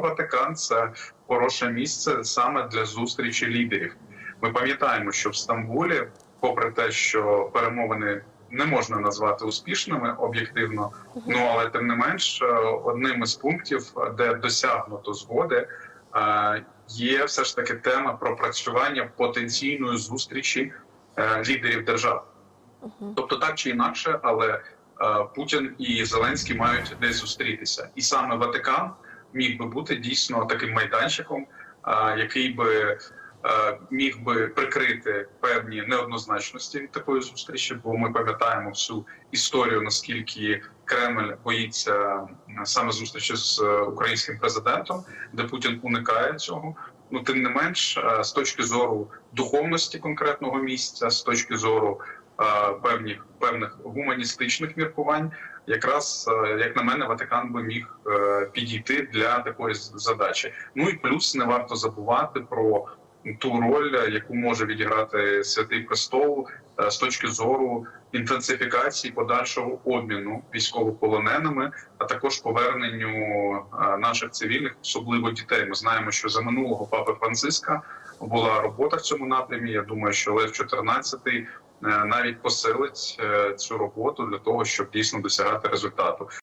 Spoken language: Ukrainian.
Ватикан це хороше місце саме для зустрічі лідерів. Ми пам'ятаємо, що в Стамбулі, попри те, що перемовини не можна назвати успішними об'єктивно, ну але тим не менш, е, одним із пунктів, де досягнуто згоди, е, є все ж таки тема пропрацювання потенційної зустрічі е, лідерів держав. Тобто, так чи інакше, але е, Путін і Зеленський мають десь зустрітися, і саме Ватикан міг би бути дійсно таким майданчиком, який би міг би прикрити певні неоднозначності від такої зустрічі, бо ми пам'ятаємо всю історію, наскільки Кремль боїться саме зустрічі з е, українським президентом, де Путін уникає цього. Ну тим не менш, е, з точки зору духовності конкретного місця, з точки зору певних певних гуманістичних міркувань, якраз е, як на мене, Ватикан би міг е, підійти для такої задачі. Ну і плюс не варто забувати про ту роль, е, яку може відіграти святий престол е, з точки зору інтенсифікації подальшого обміну військовополоненими, а також поверненню е, наших цивільних, особливо дітей. Ми знаємо, що за минулого папи Франциска була робота в цьому напрямі. Я думаю, що Лев 14 навіть посилить е, цю роботу для того, щоб дійсно досягати результату.